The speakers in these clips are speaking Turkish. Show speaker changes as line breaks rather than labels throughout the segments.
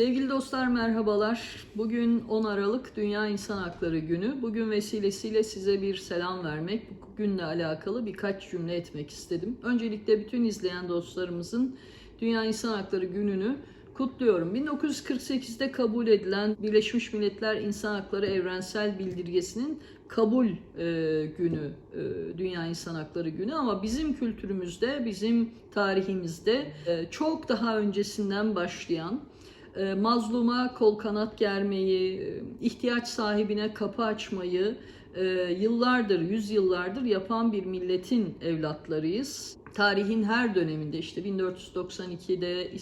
Sevgili dostlar merhabalar. Bugün 10 Aralık Dünya İnsan Hakları Günü. Bugün vesilesiyle size bir selam vermek, bu günle alakalı birkaç cümle etmek istedim. Öncelikle bütün izleyen dostlarımızın Dünya İnsan Hakları Günü'nü kutluyorum. 1948'de kabul edilen Birleşmiş Milletler İnsan Hakları Evrensel Bildirgesi'nin kabul e, günü, e, Dünya İnsan Hakları Günü ama bizim kültürümüzde, bizim tarihimizde e, çok daha öncesinden başlayan mazluma kol kanat germeyi, e, ihtiyaç sahibine kapı açmayı e, yıllardır, yüzyıllardır yapan bir milletin evlatlarıyız. Tarihin her döneminde işte 1492'de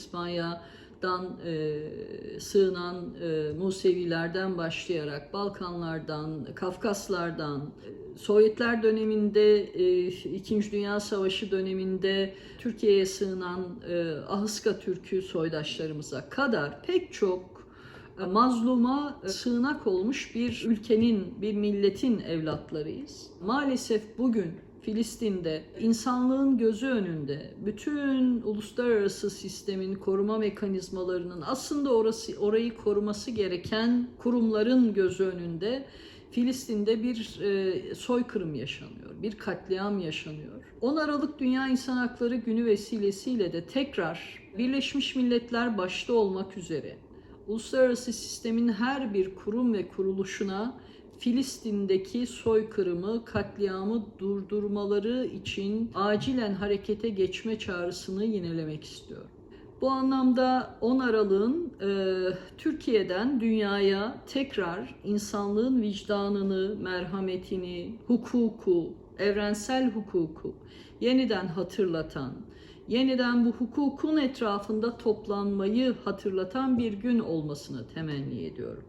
İspanya'dan e, sığınan e, Musevilerden başlayarak Balkanlardan, Kafkaslardan, Sovyetler döneminde, e, İkinci Dünya Savaşı döneminde Türkiye'ye sığınan e, Ahıska Türk'ü soydaşlarımıza kadar pek çok e, mazluma e, sığınak olmuş bir ülkenin, bir milletin evlatlarıyız. Maalesef bugün Filistin'de insanlığın gözü önünde bütün uluslararası sistemin koruma mekanizmalarının aslında orası orayı koruması gereken kurumların gözü önünde Filistin'de bir e, soykırım yaşanıyor, bir katliam yaşanıyor. 10 Aralık Dünya İnsan Hakları Günü vesilesiyle de tekrar Birleşmiş Milletler başta olmak üzere uluslararası sistemin her bir kurum ve kuruluşuna Filistin'deki soykırımı, katliamı durdurmaları için acilen harekete geçme çağrısını yinelemek istiyorum. Bu anlamda 10 Aralık'ın e, Türkiye'den dünyaya tekrar insanlığın vicdanını, merhametini, hukuku, evrensel hukuku yeniden hatırlatan, yeniden bu hukukun etrafında toplanmayı hatırlatan bir gün olmasını temenni ediyorum.